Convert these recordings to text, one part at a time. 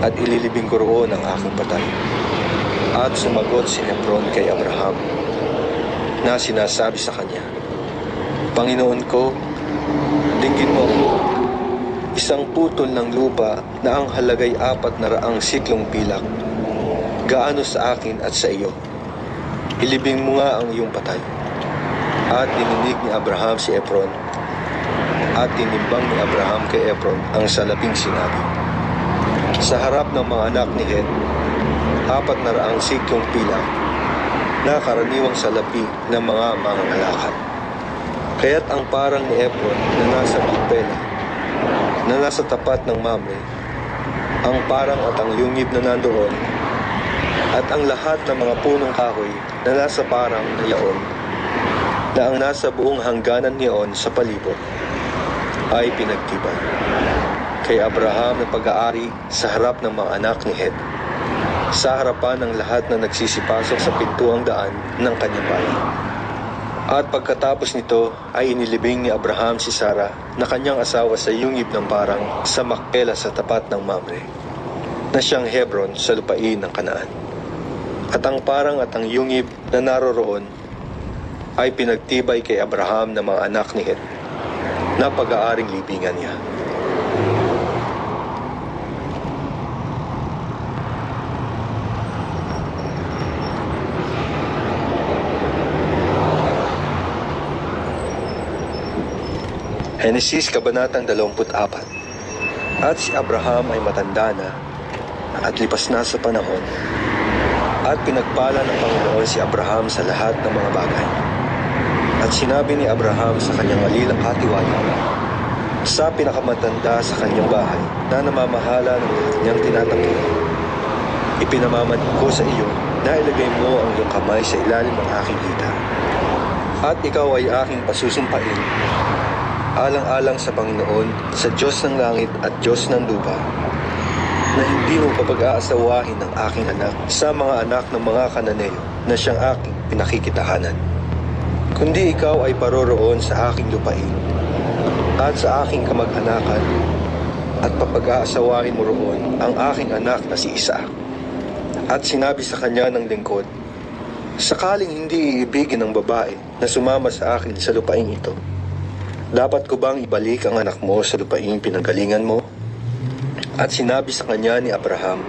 at ililibing ko roon ang aking patay. At sumagot si Hebron kay Abraham na sinasabi sa kanya, Panginoon ko, dinggin mo ako, isang putol ng lupa na ang halagay apat na raang siklong pilak, gaano sa akin at sa iyo. Ilibing mo nga ang iyong patay. At dininig ni Abraham si Efron at tinimbang ni Abraham kay Efron ang salaping sinabi. Sa harap ng mga anak ni Het, apat na raang siklong pilak na karaniwang salapi ng mga mangangalakal. Kaya't ang parang ni Efron na nasa Makpela, na nasa tapat ng Mamre, ang parang at ang yungib na nandoon, at ang lahat ng mga punong kahoy na nasa parang na yaon, na ang nasa buong hangganan niyon sa palibot, ay pinagtibay. Kay Abraham na pag-aari sa harap ng mga anak ni Het, sa harapan ng lahat na nagsisipasok sa pintuang daan ng kanyang bayan. At pagkatapos nito ay inilibing ni Abraham si Sarah na kanyang asawa sa yungib ng parang sa Makpela sa tapat ng Mamre, na siyang Hebron sa lupain ng Kanaan. At ang parang at ang yungib na naroroon ay pinagtibay kay Abraham ng mga anak ni Het na pag-aaring libingan niya. Henesis Kabanatang 24 At si Abraham ay matanda na at lipas na sa panahon at pinagpala ng Panginoon si Abraham sa lahat ng mga bagay. At sinabi ni Abraham sa kanyang malilang katiwala sa pinakamatanda sa kanyang bahay na namamahala ng kanyang tinatanggol. Ipinamaman ko sa iyo na ilagay mo ang iyong kamay sa ilalim ng aking hita. At ikaw ay aking pasusumpain alang-alang sa Panginoon, sa Diyos ng langit at Diyos ng lupa, na hindi mo papag-aasawahin ng aking anak sa mga anak ng mga kananeo na siyang aking pinakikitahanan. Kundi ikaw ay paroroon sa aking lupain at sa aking kamag-anakan at papag-aasawahin mo roon ang aking anak na si Isaac. At sinabi sa kanya ng lingkod, Sakaling hindi iibigin ng babae na sumama sa akin sa lupain ito, dapat ko bang ibalik ang anak mo sa lupaing pinanggalingan mo? At sinabi sa kanya ni Abraham,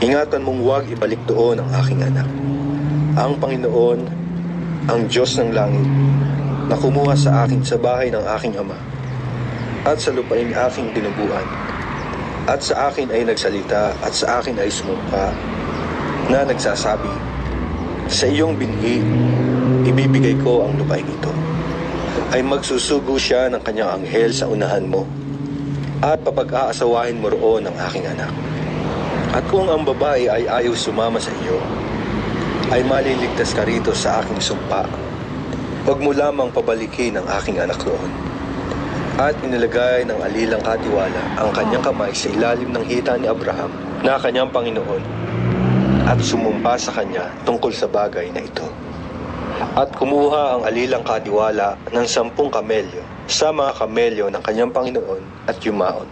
Ingatan mong huwag ibalik doon ang aking anak. Ang Panginoon, ang Diyos ng langit, na kumuha sa akin sa bahay ng aking ama, at sa lupaing aking tinubuan, at sa akin ay nagsalita, at sa akin ay sumumpa, na nagsasabi, Sa iyong binhi, ibibigay ko ang lupaing ito ay magsusugo siya ng kanyang anghel sa unahan mo at papag-aasawahin mo roon ang aking anak. At kung ang babae ay ayaw sumama sa iyo, ay maliligtas ka rito sa aking sumpa. Huwag mo lamang pabalikin ang aking anak roon. At inilagay ng alilang katiwala ang kanyang kamay sa ilalim ng hita ni Abraham na kanyang Panginoon at sumumpa sa kanya tungkol sa bagay na ito at kumuha ang alilang katiwala ng sampung kamelyo sa mga kamelyo ng kanyang Panginoon at yumaon.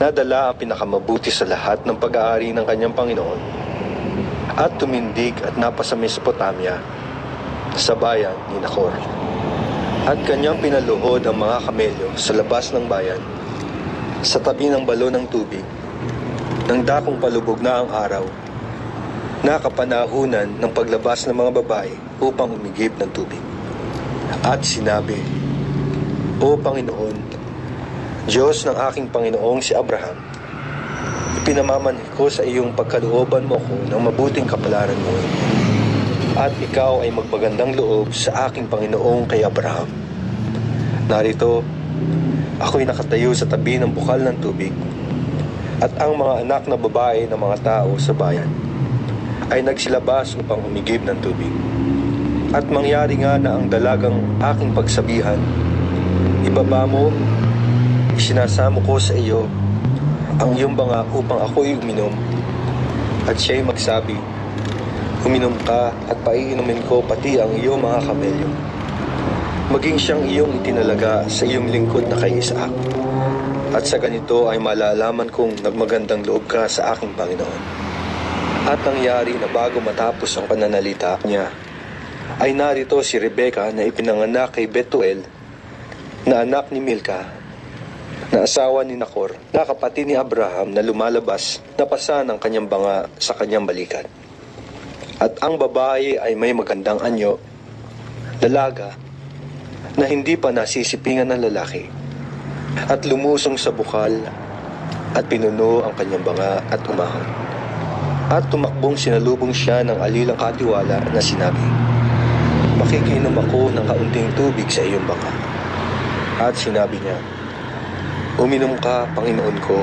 Nadala ang pinakamabuti sa lahat ng pag-aari ng kanyang Panginoon at tumindig at napasa Mesopotamia sa bayan ni Nahor. At kanyang pinaluhod ang mga kamelyo sa labas ng bayan sa tabi ng balon ng tubig nang dakong palubog na ang araw na kapanahunan ng paglabas ng mga babae upang umigib ng tubig. At sinabi, O Panginoon, Diyos ng aking Panginoong si Abraham, ipinamamanhi ko sa iyong pagkalooban mo ko ng mabuting kapalaran mo. At ikaw ay magpagandang loob sa aking Panginoong kay Abraham. Narito, ako'y nakatayo sa tabi ng bukal ng tubig at ang mga anak na babae ng mga tao sa bayan ay nagsilabas upang umigib ng tubig. At mangyari nga na ang dalagang aking pagsabihan, ibaba mo, isinasamo ko sa iyo ang iyong banga upang ako'y uminom. At siya'y magsabi, uminom ka at paiinumin ko pati ang iyong mga kamelyo. Maging siyang iyong itinalaga sa iyong lingkod na kay Isaac. At sa ganito ay malalaman kong nagmagandang loob ka sa aking Panginoon. At nangyari na bago matapos ang pananalita niya, ay narito si Rebecca na ipinanganak kay Betuel na anak ni Milka na asawa ni Nakor na kapatid ni Abraham na lumalabas na pasa ng kanyang banga sa kanyang balikat. At ang babae ay may magandang anyo, dalaga, na hindi pa nasisipingan ng lalaki at lumusong sa bukal at pinuno ang kanyang banga at umahon. At tumakbong sinalubong siya ng alilang katiwala na sinabi, Makikinom ako ng kaunting tubig sa iyong banga. At sinabi niya, Uminom ka, Panginoon ko,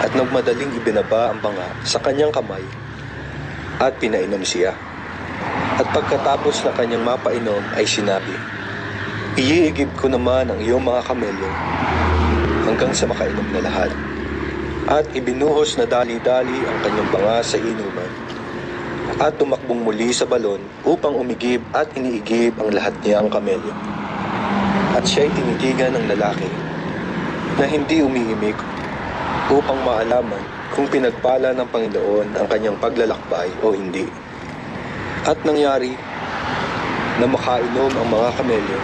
at nagmadaling ibinaba ang banga sa kanyang kamay at pinainom siya. At pagkatapos na kanyang mapainom ay sinabi, Iiigib ko naman ang iyong mga kamelyo hanggang sa makainom na lahat. At ibinuhos na dali-dali ang kanyang banga sa inuman. At tumakbong muli sa balon upang umigib at iniigib ang lahat niyang kamelyo. At siya'y tinitigan ng lalaki na hindi umiimik upang maalaman kung pinagpala ng Panginoon ang kanyang paglalakbay o hindi. At nangyari na makainom ang mga kamelyo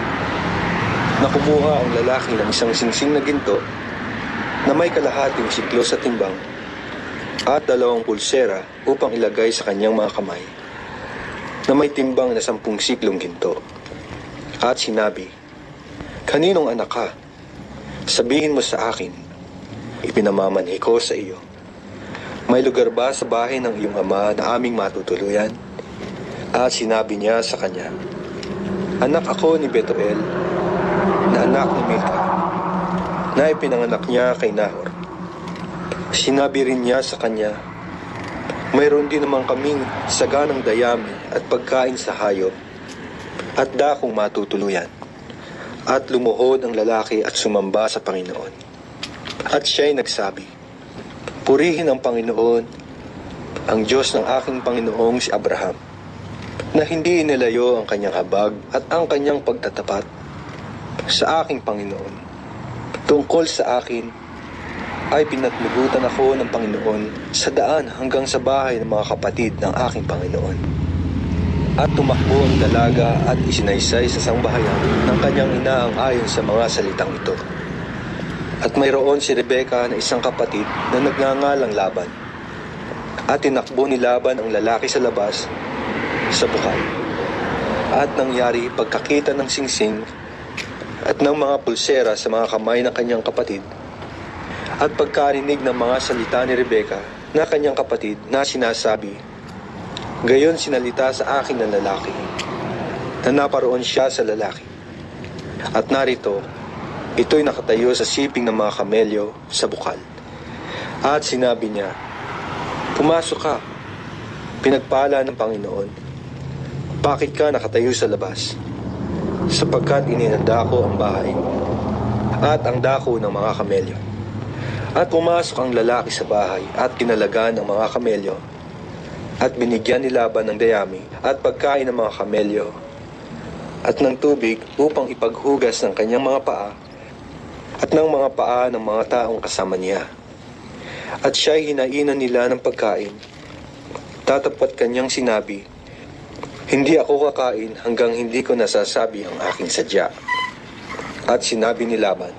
na kumuha ang lalaki ng isang singsing na ginto na may kalahating siklo sa timbang at dalawang pulsera upang ilagay sa kanyang mga kamay na may timbang na sampung siklong ginto. At sinabi, Kaninong anak ka? Sabihin mo sa akin, ipinamamanhi ko sa iyo. May lugar ba sa bahay ng iyong ama na aming matutuluyan? At sinabi niya sa kanya, Anak ako ni Betuel, na anak ni Milka, na ipinanganak niya kay Nahor. Sinabi rin niya sa kanya, Mayroon din naman kaming saganang dayami at pagkain sa hayop, at dakong matutuluyan. At lumuhod ang lalaki at sumamba sa Panginoon. At siya'y nagsabi, Purihin ang Panginoon, ang Diyos ng aking Panginoong si Abraham, na hindi inilayo ang kanyang habag at ang kanyang pagtatapat sa aking Panginoon. Tungkol sa akin, ay pinatnugutan ako ng Panginoon sa daan hanggang sa bahay ng mga kapatid ng aking Panginoon. At tumakbo ang dalaga at isinaysay sa sangbahayan ng kanyang ina ang ayon sa mga salitang ito. At mayroon si Rebecca na isang kapatid na nagngangalang Laban. At tinakbo ni Laban ang lalaki sa labas sa bukal. At nangyari pagkakita ng singsing at ng mga pulsera sa mga kamay ng kanyang kapatid at pagkarinig ng mga salita ni Rebecca na kanyang kapatid na sinasabi, Gayon sinalita sa akin ng lalaki, na naparoon siya sa lalaki. At narito, ito'y nakatayo sa siping ng mga kamelyo sa bukal. At sinabi niya, Pumasok ka, pinagpala ng Panginoon. Bakit ka nakatayo sa labas? Sapagkat ininanda ko ang bahay at ang dako ng mga kamelyo. At pumasok ang lalaki sa bahay at kinalagaan ng mga kamelyo at binigyan ni Laban ng dayami at pagkain ng mga kamelyo at ng tubig upang ipaghugas ng kanyang mga paa at ng mga paa ng mga taong kasama niya. At siya'y hinainan nila ng pagkain. Tatapat kanyang sinabi, Hindi ako kakain hanggang hindi ko nasasabi ang aking sadya. At sinabi ni Laban,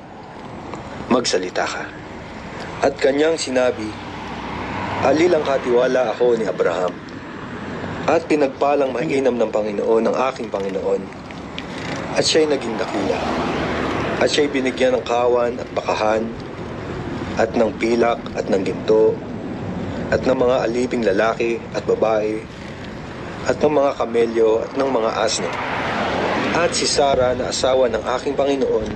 Magsalita ka. At kanyang sinabi, Alilang katiwala ako ni Abraham. At pinagpalang mainam ng Panginoon ng aking Panginoon. At siya'y naging dakila. At siya'y binigyan ng kawan at bakahan, at ng pilak at ng ginto, at ng mga aliping lalaki at babae, at ng mga kamelyo at ng mga asno. At si Sara na asawa ng aking Panginoon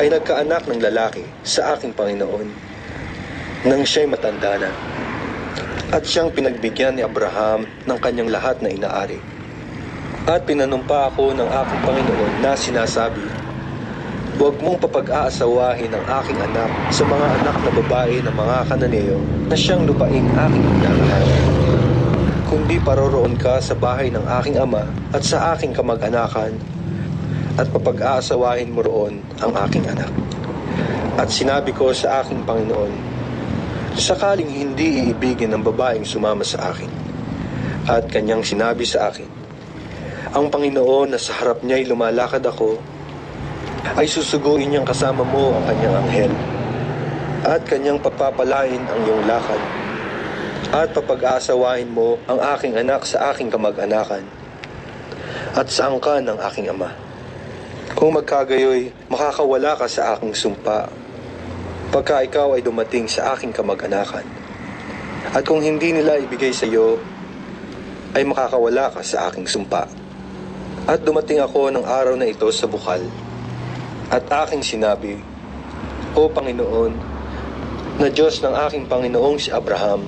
ay nagkaanak ng lalaki sa aking Panginoon nang siya'y matanda na. At siyang pinagbigyan ni Abraham ng kanyang lahat na inaari. At pinanumpa ako ng aking Panginoon na sinasabi, Huwag mong papag-aasawahin ang aking anak sa mga anak na babae ng mga kananeo na siyang lupaing aking inangahan. Kundi paroroon ka sa bahay ng aking ama at sa aking kamag-anakan at papag-aasawahin mo roon ang aking anak. At sinabi ko sa aking Panginoon, sakaling hindi iibigin ng babaeng sumama sa akin. At kanyang sinabi sa akin, ang Panginoon na sa harap niya'y lumalakad ako, ay susuguin niyang kasama mo ang kanyang anghel. At kanyang papapalain ang iyong lakad. At papag-aasawain mo ang aking anak sa aking kamag-anakan. At sa angkan ng aking ama. Kung magkagayoy, makakawala ka sa aking sumpa pagka ikaw ay dumating sa aking kamag-anakan. At kung hindi nila ibigay sa iyo, ay makakawala ka sa aking sumpa. At dumating ako ng araw na ito sa bukal. At aking sinabi, O Panginoon, na Diyos ng aking Panginoong si Abraham,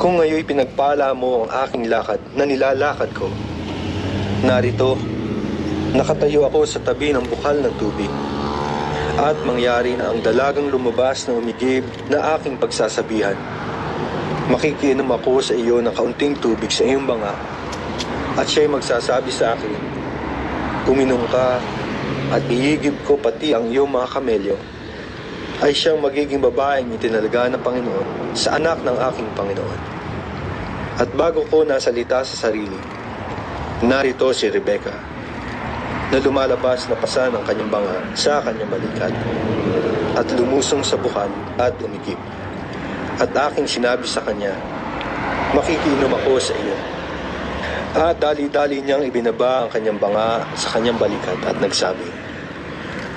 kung ngayoy pinagpala mo ang aking lakad na nilalakad ko, narito, nakatayo ako sa tabi ng bukal ng tubig. At mangyari na ang dalagang lumabas na umigib na aking pagsasabihan. Makikiinom ako sa iyo ng kaunting tubig sa iyong banga. At siya'y magsasabi sa akin, Uminom ka at iigib ko pati ang iyong mga kamelyo ay siyang magiging babaeng itinalaga ng Panginoon sa anak ng aking Panginoon. At bago ko nasalita sa sarili, narito si Rebecca na lumalabas na pasa ng kanyang banga sa kanyang balikat at lumusong sa bukan at umigip. At aking sinabi sa kanya, makikiinom ako sa iyo. At dali-dali niyang ibinaba ang kanyang banga sa kanyang balikat at nagsabi,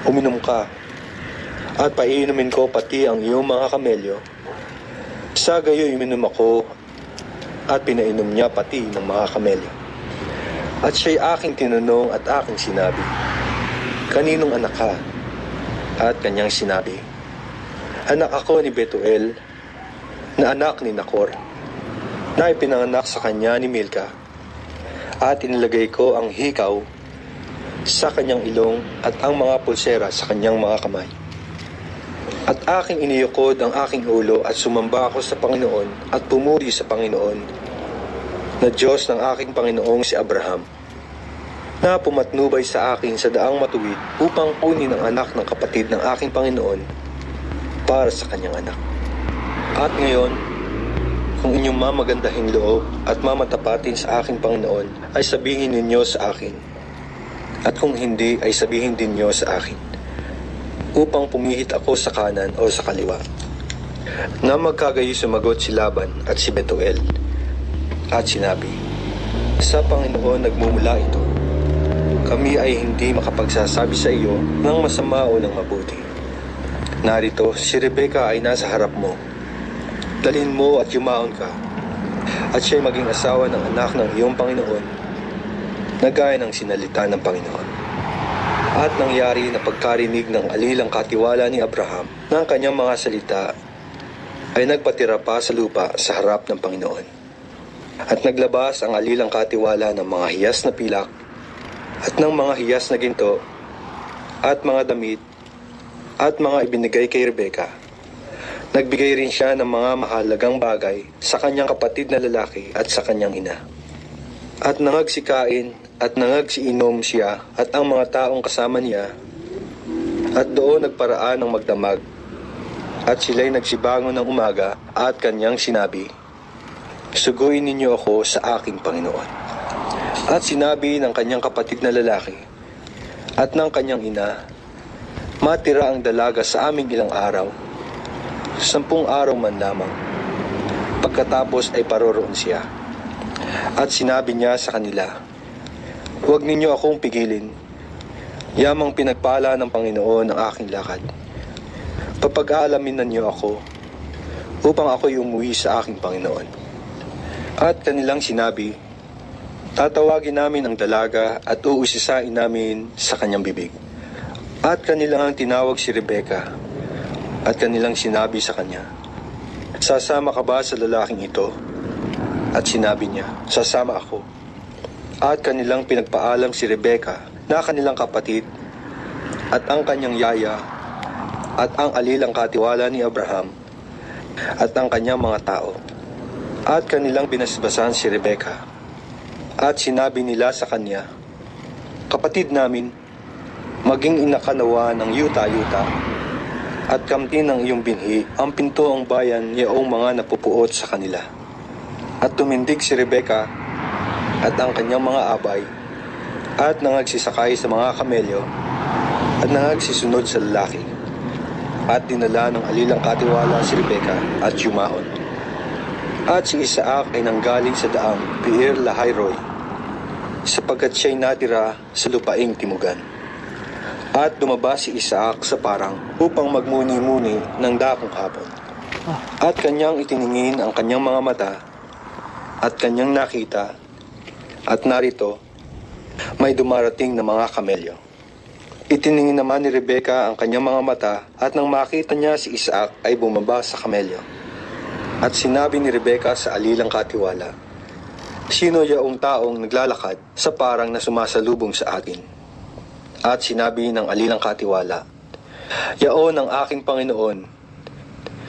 Uminom ka, at paiinumin ko pati ang iyong mga kamelyo. Sa gayo uminom ako, at pinainom niya pati ng mga kamelyo. At siya'y aking tinanong at aking sinabi, Kaninong anak ka? At kanyang sinabi, Anak ako ni Betuel, na anak ni Nakor, na ipinanganak sa kanya ni Milka, at inilagay ko ang hikaw sa kanyang ilong at ang mga pulsera sa kanyang mga kamay. At aking iniyukod ang aking ulo at sumamba ako sa Panginoon at pumuri sa Panginoon na Diyos ng aking Panginoong si Abraham na pumatnubay sa akin sa daang matuwid upang kunin ang anak ng kapatid ng aking Panginoon para sa kanyang anak. At ngayon, kung inyong mamagandahin loob at mamatapatin sa aking Panginoon, ay sabihin ninyo sa akin. At kung hindi, ay sabihin din niyo sa akin. Upang pumihit ako sa kanan o sa kaliwa. Na magkagayo sumagot si Laban at si Betuel. At sinabi, Sa Panginoon nagmumula ito. Kami ay hindi makapagsasabi sa iyo ng masama o ng mabuti. Narito, si Rebecca ay nasa harap mo. Dalhin mo at yumaon ka. At siya'y maging asawa ng anak ng iyong Panginoon na gaya ng sinalita ng Panginoon. At nangyari na pagkarinig ng alilang katiwala ni Abraham ng kanyang mga salita ay nagpatira pa sa lupa sa harap ng Panginoon. At naglabas ang alilang katiwala ng mga hiyas na pilak at ng mga hiyas na ginto at mga damit at mga ibinigay kay Rebecca. Nagbigay rin siya ng mga mahalagang bagay sa kanyang kapatid na lalaki at sa kanyang ina. At nangagsikain at nangagsiinom siya at ang mga taong kasama niya at doon nagparaan ng magdamag. At sila'y nagsibangon ng umaga at kanyang sinabi, Suguin ninyo ako sa aking Panginoon. At sinabi ng kanyang kapatid na lalaki at ng kanyang ina, Matira ang dalaga sa aming ilang araw, sampung araw man lamang. Pagkatapos ay paroroon siya. At sinabi niya sa kanila, Huwag ninyo akong pigilin. Yamang pinagpala ng Panginoon ang aking lakad. Papag-aalamin na niyo ako upang ako'y umuwi sa aking Panginoon. At kanilang sinabi, Tatawagin namin ang dalaga at uusisain namin sa kanyang bibig. At kanilang tinawag si Rebecca at kanilang sinabi sa kanya, Sasama ka ba sa lalaking ito? At sinabi niya, Sasama ako. At kanilang pinagpaalam si Rebecca na kanilang kapatid at ang kanyang yaya at ang alilang katiwala ni Abraham at ang kanyang mga tao. At kanilang binasbasan si Rebecca. At sinabi nila sa kanya, Kapatid namin, maging inakanawa ng yuta-yuta At kamti ng iyong binhi, ang pinto ang bayan yaong mga napupuot sa kanila. At tumindig si Rebecca at ang kanyang mga abay at nangagsisakay sa mga kamelyo at nangagsisunod sa lalaki. At dinala ng alilang katiwala si Rebecca at yumahon. At si Isaac ay nanggaling sa daang Beer Lahayroy sapagkat siya'y natira sa lupaing timugan. At dumaba si Isaac sa parang upang magmuni-muni ng dakong hapon. At kanyang itiningin ang kanyang mga mata at kanyang nakita at narito may dumarating na mga kamelyo. Itiningin naman ni Rebecca ang kanyang mga mata at nang makita niya si Isaac ay bumaba sa kamelyo. At sinabi ni Rebecca sa alilang katiwala, Sino yaong taong naglalakad sa parang na sumasalubong sa akin? At sinabi ng alilang katiwala, Yaon ang aking Panginoon.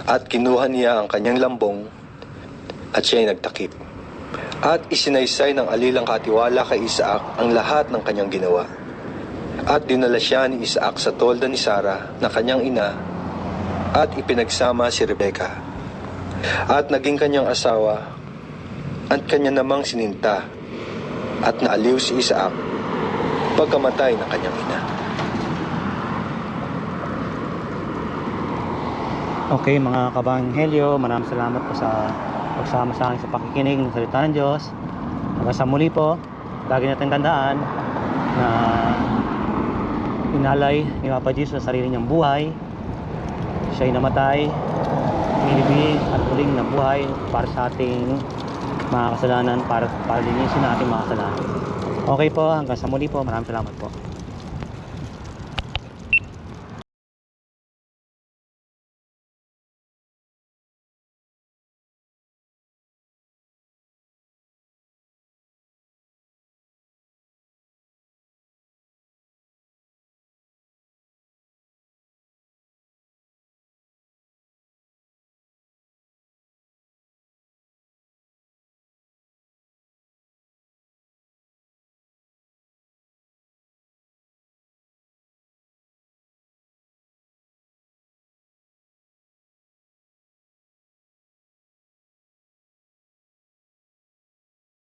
At kinuha niya ang kanyang lambong at siya'y nagtakip. At isinaysay ng alilang katiwala kay Isaac ang lahat ng kanyang ginawa. At dinala siya ni Isaac sa tolda ni Sara na kanyang ina at ipinagsama si Rebecca. At naging kanyang asawa at kanya namang sininta at naaliw si Isaac pagkamatay ng kanyang ina. Okay mga kabanghelyo, maraming salamat po sa pagsama sa akin sa pakikinig ng salita ng Diyos. Hanggang muli po, lagi natin tandaan na inalay ni Papa Jesus sa sarili niyang buhay. Siya'y namatay, nilibing at muling nabuhay para sa ating mga kasalanan, para, para linisin ang ating mga kasalanan. Okay po, hanggang sa muli po, maraming salamat po.